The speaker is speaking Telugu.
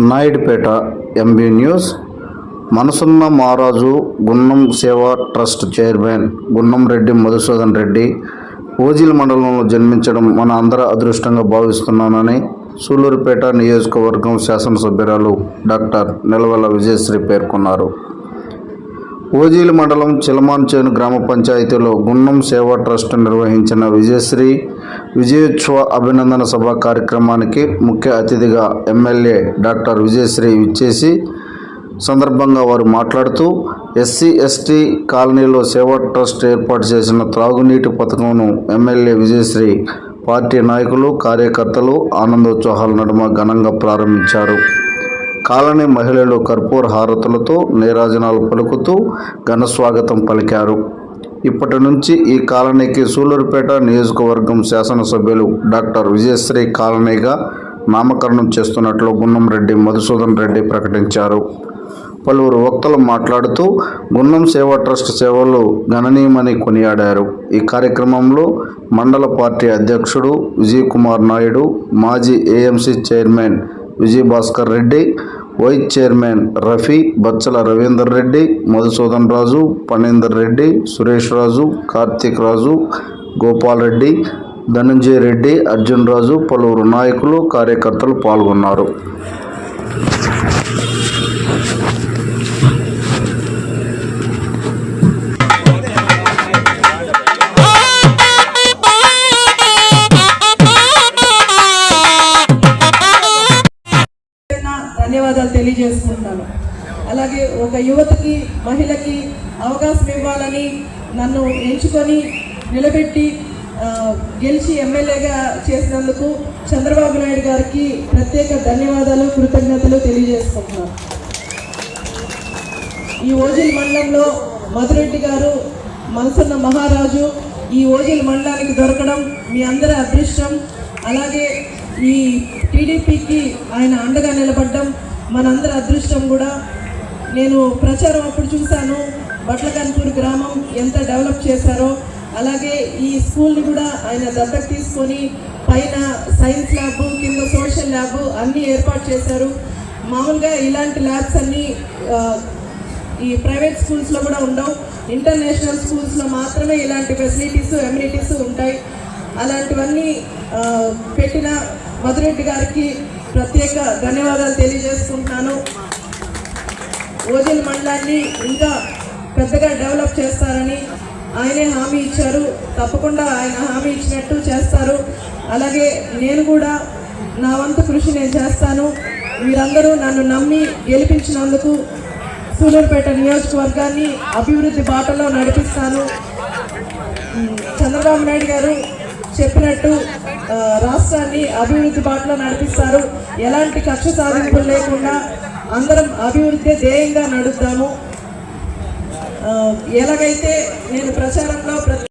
నాయుడుపేట ఎంబీ న్యూస్ మనసున్న మహారాజు గున్నం సేవా ట్రస్ట్ చైర్మన్ గున్నం రెడ్డి మధుసూదన్ రెడ్డి ఓజిల్ మండలంలో జన్మించడం మన అందరి అదృష్టంగా భావిస్తున్నానని సూలూరుపేట నియోజకవర్గం శాసనసభ్యురాలు డాక్టర్ నిలవెల్ల విజయశ్రీ పేర్కొన్నారు. ఓజీల మండలం చిలమాన్చేను గ్రామ పంచాయతీలో గున్నం సేవా ట్రస్ట్ నిర్వహించిన విజయశ్రీ విజయోత్సవ అభినందన సభ కార్యక్రమానికి ముఖ్య అతిథిగా ఎమ్మెల్యే డాక్టర్ విజయశ్రీ ఇచ్చేసి సందర్భంగా వారు మాట్లాడుతూ ఎస్సీ ఎస్టీ కాలనీలో సేవా ట్రస్ట్ ఏర్పాటు చేసిన త్రాగునీటి పథకంను ఎమ్మెల్యే విజయశ్రీ పార్టీ నాయకులు కార్యకర్తలు ఆనందోత్సాహాల నడుమ ఘనంగా ప్రారంభించారు. కాలనీ మహిళలు కర్పూర హారతులతో నీరాజనాలు పలుకుతూ ఘన స్వాగతం పలికారు. ఇప్పటి నుంచి ఈ కాలనీకి సూలూరుపేట నియోజకవర్గం శాసనసభ్యులు డాక్టర్ విజయశ్రీ కాలనీగా నామకరణం చేస్తున్నట్లు గున్నం రెడ్డి మధుసూదన్ రెడ్డి ప్రకటించారు. పలువురు వక్తలు మాట్లాడుతూ గున్నం సేవా ట్రస్ట్ సేవలు గణనీయమని కొనియాడారు. ఈ కార్యక్రమంలో మండల పార్టీ అధ్యక్షుడు విజయ్ కుమార్ నాయుడు మాజీ AMC chairman Vijay Bhaskar Reddy vice chairman Rafi Bachala Ravinder Reddy Madhusudan రాజు పణేందర్ రెడ్డి సురేష్ రాజు కార్తీక్ రాజు గోపాల్ రెడ్డి ధనంజయ రెడ్డి అర్జున్ రాజు పలువురు నాయకులు కార్యకర్తలు పాల్గొన్నారు. తెలియజేసుకుంటున్నాను అలాగే ఒక యువతకి మహిళకి అవకాశం ఇవ్వాలని నన్ను ఎంచుకొని నిలబెట్టి గెలిచి ఎమ్మెల్యేగా చేసినందుకు చంద్రబాబు నాయుడు గారికి ప్రత్యేక ధన్యవాదాలు కృతజ్ఞతలు తెలియజేసుకుంటున్నాను. ఈ ఓజిల్ మండలంలో మధురెడ్డి గారు మనసున్న మహారాజు ఈ ఓజిల్ మండలానికి దొరకడం మీ అందరి అదృష్టం. అలాగే ఈ టీడీపీకి ఆయన అండగా నిలబడ్డం మనందరి అదృష్టం కూడా నేను ప్రచారం అప్పుడు చూశాను. బట్లకన్పూర్ గ్రామం ఎంత డెవలప్ చేశారో అలాగే ఈ స్కూల్ని కూడా ఆయన దత్తకు తీసుకొని పైన సైన్స్ ల్యాబ్ కింద సోషల్ ల్యాబ్ అన్నీ ఏర్పాటు చేశారు. మామూలుగా ఇలాంటి ల్యాబ్స్ అన్నీ ఈ ప్రైవేట్ స్కూల్స్లో కూడా ఉండవు. ఇంటర్నేషనల్ స్కూల్స్లో మాత్రమే ఇలాంటి ఫెసిలిటీస్ ఎమ్యూనిటీస్ ఉంటాయి. అలాంటివన్నీ పెట్టిన మధురెడ్డి గారికి ప్రత్యేక ధన్యవాదాలు తెలియజేసుకుంటున్నాను ఓజల్ మండలాన్ని ఇంకా పెద్దగా డెవలప్ చేస్తారని ఆయనే హామీ ఇచ్చారు. తప్పకుండా ఆయన హామీ ఇచ్చినట్టు చేస్తారు. అలాగే నేను కూడా నా వంతు కృషి నేను చేస్తాను. మీరందరూ నన్ను నమ్మి గెలిపించినందుకు సూలూరుపేట నియోజకవర్గాన్ని అభివృద్ధి బాటలో నడిపిస్తాను. చంద్రబాబు నాయుడు గారు చెప్పినట్టు రాష్ట్రాన్ని అభివృద్ధి బాటలో నడిపిస్తారు. ఎలాంటి కక్ష సాధింపులు లేకుండా అందరం అభివృద్ధి ధ్యేయంగా నడుద్దాము. ఆ, ఎలాగైతే నేను ప్రచారంలో ప్రతి